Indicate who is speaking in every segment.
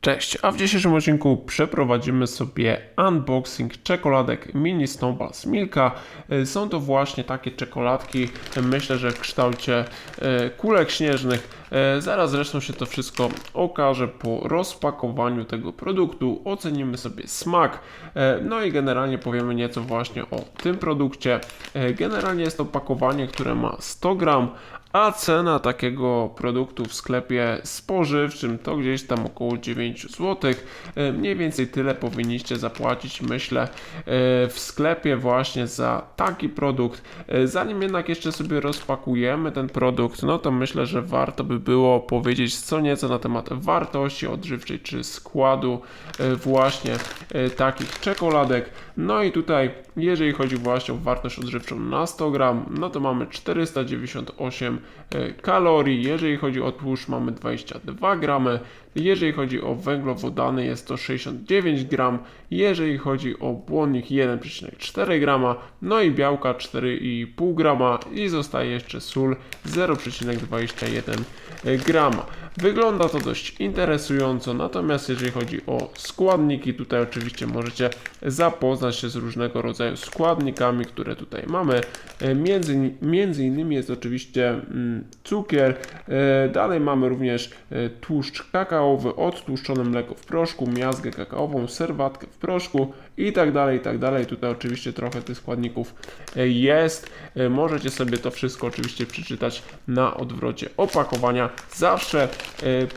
Speaker 1: Cześć, a w dzisiejszym odcinku przeprowadzimy sobie unboxing czekoladek Mini Snowballs Milka. Y, Są to właśnie takie czekoladki, y, myślę, że w kształcie y, kulek śnieżnych. Y, Zaraz zresztą się to wszystko okaże po rozpakowaniu tego produktu. Ocenimy sobie smak, y, no i generalnie powiemy nieco właśnie o tym produkcie. Y, Generalnie jest to opakowanie, które ma 100 gram, a cena takiego produktu w sklepie spożywczym to gdzieś tam około 9 zł. E, Mniej więcej tyle powinniście zapłacić, myślę, e, w sklepie właśnie za taki produkt. E, Zanim jednak jeszcze sobie rozpakujemy ten produkt, no to myślę, że warto by było powiedzieć co nieco na temat wartości odżywczej czy składu e, właśnie e, takich czekoladek. No i tutaj, jeżeli chodzi właśnie o wartość odżywczą na 100 gram, no to mamy 498 e, kalorii. Jeżeli chodzi o tłuszcz, mamy 22 gramy. Jeżeli chodzi o węglowodany, jest to 69 gram. Jeżeli chodzi o błonnik, 1,4 grama. No i białka 4,5 grama. I zostaje jeszcze sól 0,21 grama. Wygląda to dość interesująco, natomiast jeżeli chodzi o składniki, tutaj oczywiście możecie zapoznać się z różnego rodzaju składnikami, które tutaj mamy. E, Między, między innymi jest oczywiście mm, cukier, e, dalej mamy również e, tłuszcz kakaowy, odtłuszczone mleko w proszku, miazgę kakaową, serwatkę w proszku i tak dalej, i tak dalej. Tutaj oczywiście trochę tych składników jest. Możecie sobie to wszystko oczywiście przeczytać na odwrocie opakowania. Zawsze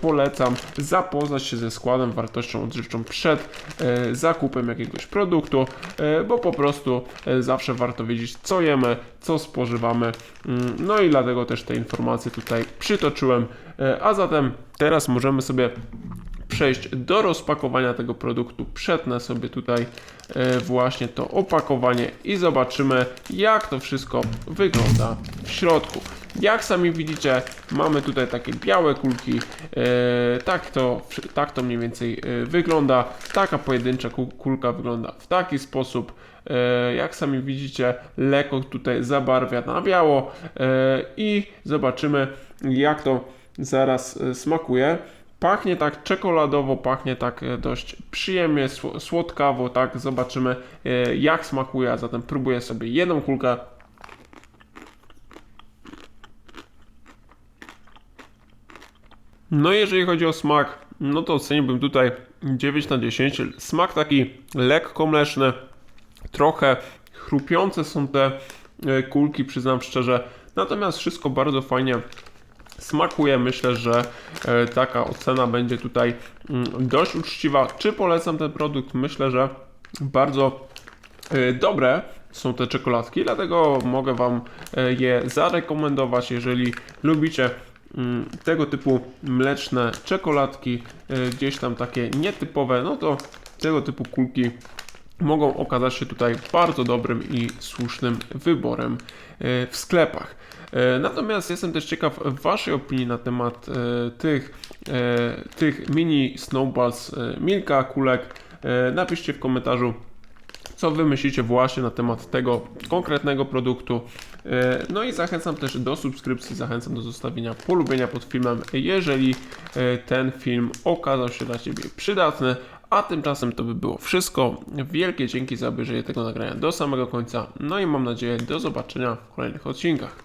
Speaker 1: polecam zapoznać się ze składem, wartością odżywczą przed e, zakupem jakiegoś produktu, e, bo po prostu e, zawsze warto wiedzieć, co jemy, co spożywamy. Mm, No i dlatego też te informacje tutaj przytoczyłem. E, A zatem teraz możemy sobie przejść do rozpakowania tego produktu. Przetnę sobie tutaj e, właśnie to opakowanie i zobaczymy, jak to wszystko wygląda w środku. Jak sami widzicie, mamy tutaj takie białe kulki. E, tak, to, tak to mniej więcej e, wygląda. Taka pojedyncza ku- kulka wygląda w taki sposób. Jak sami widzicie, lekko tutaj zabarwia na biało i zobaczymy, jak to zaraz smakuje. Pachnie tak czekoladowo, pachnie tak e, dość przyjemnie, sł- słodkawo, tak zobaczymy e, jak smakuje, a zatem próbuję sobie jedną kulkę. No jeżeli chodzi o smak, no to oceniłbym tutaj 9 na 10. Smak taki lekko mleczny, trochę chrupiące są te e, kulki, przyznam szczerze. Natomiast wszystko bardzo fajnie smakuje. Myślę, że e, taka ocena będzie tutaj mm, dość uczciwa. Czy polecam ten produkt? Myślę, że bardzo e, dobre są te czekoladki, dlatego mogę Wam e, je zarekomendować, jeżeli lubicie mm, tego typu mleczne czekoladki, gdzieś tam takie nietypowe, no to tego typu kulki mogą okazać się tutaj bardzo dobrym i słusznym wyborem e, w sklepach. E, Natomiast jestem też ciekaw Waszej opinii na temat e, tych, tych mini snowballs Milka kulek. Napiszcie w komentarzu, co wy myślicie właśnie na temat tego konkretnego produktu. No i zachęcam też do subskrypcji, zachęcam do zostawienia polubienia pod filmem, jeżeli ten film okazał się dla Ciebie przydatny. A tymczasem to by było wszystko. Wielkie dzięki za obejrzenie tego nagrania do samego końca. No i mam nadzieję do zobaczenia w kolejnych odcinkach.